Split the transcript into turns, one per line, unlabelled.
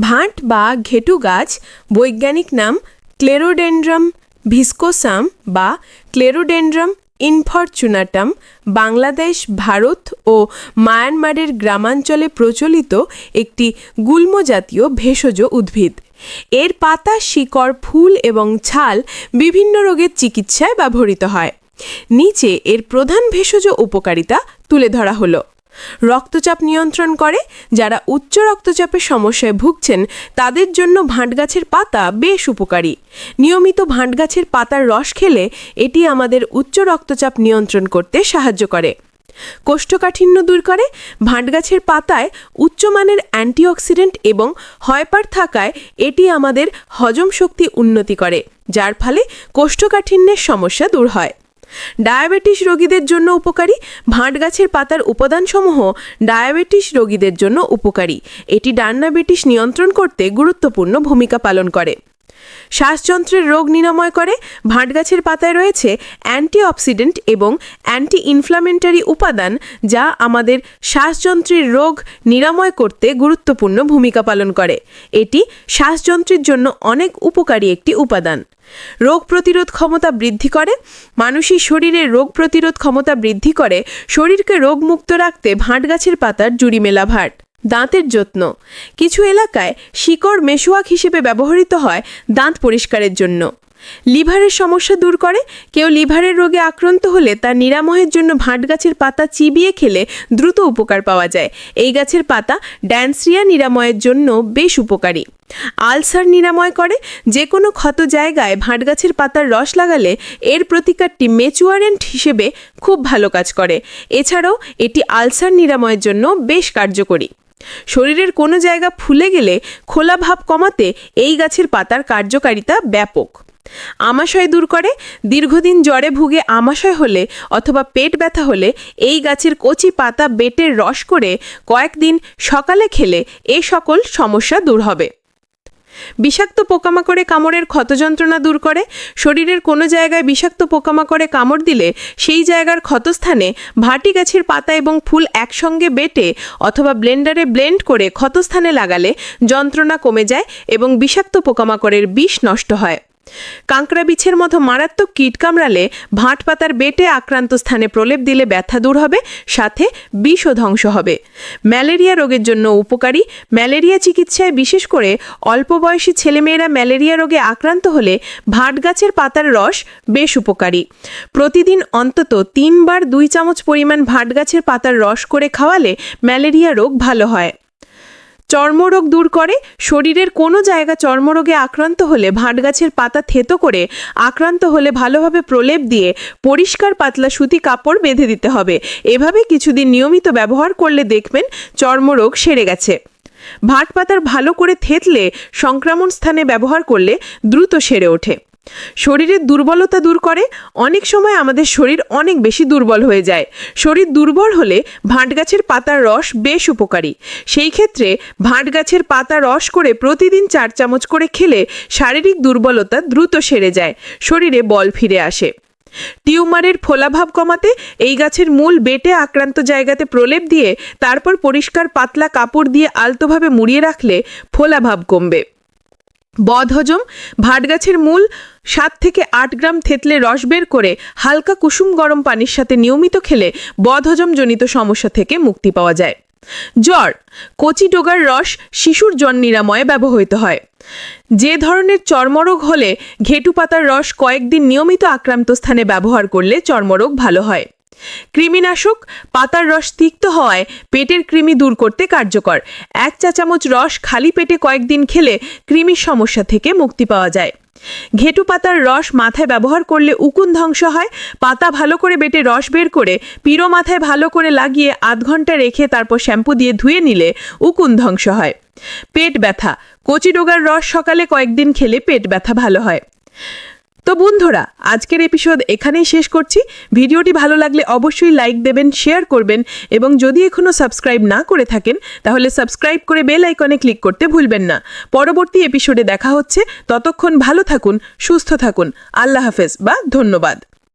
ভাঁট বা ঘেটু গাছ, বৈজ্ঞানিক নাম ক্লেরোডেন্ড্রাম ভিস্কোসাম বা ক্লেরোডেন্ড্রাম ইনফরচুনাটাম, বাংলাদেশ, ভারত ও মায়ানমারের গ্রামাঞ্চলে প্রচলিত একটি গুল্মজাতীয় ভেষজ উদ্ভিদ। এর পাতা, শিকড়, ফুল এবং ছাল বিভিন্ন রোগের চিকিৎসায় ব্যবহৃত হয়। নিচে এর প্রধান ভেষজ উপকারিতা তুলে ধরা হলো। রক্তচাপ নিয়ন্ত্রণ করে, যারা উচ্চ রক্তচাপের সমস্যায় ভুগছেন, তাদের জন্য ভাঁট গাছের পাতা বেশ উপকারী। নিয়মিত ভাঁট গাছের পাতার রস খেলে এটি আমাদের উচ্চ রক্তচাপ নিয়ন্ত্রণ করতে সাহায্য করে। কোষ্ঠকাঠিন্য দূর করে ভাঁট গাছের পাতায় উচ্চমানের অ্যান্টিঅক্সিডেন্ট এবং হয়পার থাকায় এটি আমাদের হজম শক্তি উন্নতি করে, যার ফলে কোষ্ঠকাঠিন্যের সমস্যা দূর হয়। ডায়াবেটিস রোগীদের জন্য উপকারী। ভাঁট গাছের পাতার উপাদানসমূহ ডায়াবেটিস রোগীদের জন্য উপকারী। এটি ডায়াবেটিস নিয়ন্ত্রণ করতে গুরুত্বপূর্ণ ভূমিকা পালন করে। শ্বাসযন্ত্রের রোগ নিরাময় করে ভাঁট গাছের পাতায় রয়েছে অ্যান্টিঅক্সিডেন্ট এবং অ্যান্টি ইনফ্লামেন্টারি উপাদান যা আমাদের শ্বাসযন্ত্রের রোগ নিরাময় করতে গুরুত্বপূর্ণ ভূমিকা পালন করে। এটি শ্বাসযন্ত্রের জন্য অনেক উপকারী একটি উপাদান। রোগ প্রতিরোধ ক্ষমতা বৃদ্ধি করে, মানুষের শরীরে রোগ প্রতিরোধ ক্ষমতা বৃদ্ধি করে, শরীরকে রোগমুক্ত রাখতে ভাঁট গাছের পাতার জুড়ি মেলা ভাট দাঁতের যত্ন। কিছু এলাকায় শিকড় মেশোয়াক হিসেবে ব্যবহৃত হয় দাঁত পরিষ্কারের জন্য। লিভারের সমস্যা দূর করে, কেউ লিভারের রোগে আক্রান্ত হলে তার নিরাময়ের জন্য ভাঁট গাছের পাতা চিবিয়ে খেলে দ্রুত উপকার পাওয়া যায়। এই গাছের পাতা ড্যান্সরিয়া নিরাময়ের জন্য বেশ উপকারী। আলসার নিরাময় করে যে কোনো ক্ষত জায়গায় ভাঁট গাছের পাতার রস লাগালে এর প্রতিকারটি মেচুয়ারেন্ট হিসেবে খুব ভালো কাজ করে। এছাড়াও এটি আলসার নিরাময়ের জন্য বেশ কার্যকরী। শরীরের কোনো জায়গা ফুলে গেলে খোলা ভাব কমাতে এই গাছের পাতার কার্যকারিতা ব্যাপক। আমাশয় দূর করে, দীর্ঘদিন জ্বরে ভুগে আমাশয় হলে অথবা পেট ব্যথা হলে এই গাছের কচি পাতা বেটের রস করে কয়েকদিন সকালে খেলে এ সকল সমস্যা দূর হবে। বিষাক্ত পোকামাকড়ে কামড়ের ক্ষত যন্ত্রণা দূর করে। শরীরের কোনো জায়গায় বিষাক্ত পোকামাকড়ে কামড় দিলে সেই জায়গার ক্ষতস্থানে ভাটি গাছের পাতা এবং ফুল একসঙ্গে বেটে অথবা ব্লেন্ডারে ব্লেন্ড করে ক্ষতস্থানে লাগালে যন্ত্রণা কমে যায় এবং বিষাক্ত পোকামাকড়ের বিষ নষ্ট হয়। কাঁকড়া বিছের মতো মারাত্মক কীট কামড়ালে ভাঁট পাতার বেটে আক্রান্ত স্থানে প্রলেপ দিলে ব্যথা দূর হবে, সাথে বিষও ধ্বংস হবে। ম্যালেরিয়া রোগের জন্য উপকারী। ম্যালেরিয়া চিকিৎসায় বিশেষ করে অল্প বয়সী ছেলেমেয়েরা ম্যালেরিয়া রোগে আক্রান্ত হলে ভাট গাছের পাতার রস বেশ উপকারী। প্রতিদিন অন্তত তিনবার দুই চামচ পরিমাণ ভাট গাছের পাতার রস করে খাওয়ালে ম্যালেরিয়া রোগ ভালো হয়। চর্মরোগ দূর করে, শরীরের কোনো জায়গা চর্মরোগে আক্রান্ত হলে ভাঁট গাছের পাতা থেতো করে, আক্রান্ত হলে ভালোভাবে প্রলেপ দিয়ে পরিষ্কার পাতলা সুতি কাপড় বেঁধে দিতে হবে। এভাবে কিছুদিন নিয়মিত ব্যবহার করলে দেখবেন চর্মরোগ সেরে গেছে। ভাট পাতার ভালো করে থেতলে সংক্রমণ স্থানে ব্যবহার করলে দ্রুত সেরে ওঠে। শরীরের দুর্বলতা দূর করে, অনেক সময় আমাদের শরীর অনেক বেশি দুর্বল হয়ে যায়। শরীর দুর্বল হলে ভাঁট গাছের পাতার রস বেশ উপকারী। সেই ক্ষেত্রে ভাঁট গাছের পাতা রস করে প্রতিদিন চার চামচ করে খেলে শারীরিক দুর্বলতা দ্রুত সেরে যায়, শরীরে বল ফিরে আসে। টিউমারের ফোলাভাব কমাতে এই গাছের মূল বেটে আক্রান্ত জায়গাতে প্রলেপ দিয়ে, তারপর পরিষ্কার পাতলা কাপড় দিয়ে আলতোভাবে মুড়িয়ে রাখলে ফোলাভাব কমবে। বদহজম, ভাটগাছের মূল সাত থেকে আট গ্রাম থেতলে রস বের করে হালকা কুসুম গরম পানির সাথে নিয়মিত খেলে বদহজমজনিত সমস্যা থেকে মুক্তি পাওয়া যায়। জ্বর, কচি ডোগার রস শিশুর জ্বর নিরাময়ে ব্যবহৃত হয়। যে ধরনের চর্মরোগ হলে ঘেটু পাতার রস কয়েকদিন নিয়মিত আক্রান্ত স্থানে ব্যবহার করলে চর্মরোগ ভালো হয়। কৃমিনাশক, পাতার রস তিক্ত হওয়ায় পেটের কৃমি দূর করতে কার্যকর। এক চা চামচ রস খালি পেটে কয়েকদিন খেলে কৃমির সমস্যা থেকে মুক্তি পাওয়া যায়। ঘেটু পাতার রস মাথায় ব্যবহার করলে উকুন ধ্বংস হয়। পাতা ভালো করে বেটে রস বের করে পিরো মাথায় ভালো করে লাগিয়ে আধ ঘণ্টা রেখে তারপর শ্যাম্পু দিয়ে ধুয়ে নিলে উকুন ধ্বংস হয়। পেট ব্যথা। কচি ডোগার রস সকালে কয়েকদিন খেলে পেট ব্যথা ভালো হয়। তো বন্ধুরা, আজকের এপিসোড এখানেই শেষ করছি। ভিডিওটি ভালো লাগলে অবশ্যই লাইক দেবেন শেয়ার করবেন এবং যদি এখনও সাবস্ক্রাইব না করে থাকেন, তাহলে সাবস্ক্রাইব করে বেল আইকনে ক্লিক করতে ভুলবেন না। পরবর্তী এপিসোডে দেখা হচ্ছে। ততক্ষণ ভালো থাকুন, সুস্থ থাকুন। আল্লাহ হাফেজ বা ধন্যবাদ।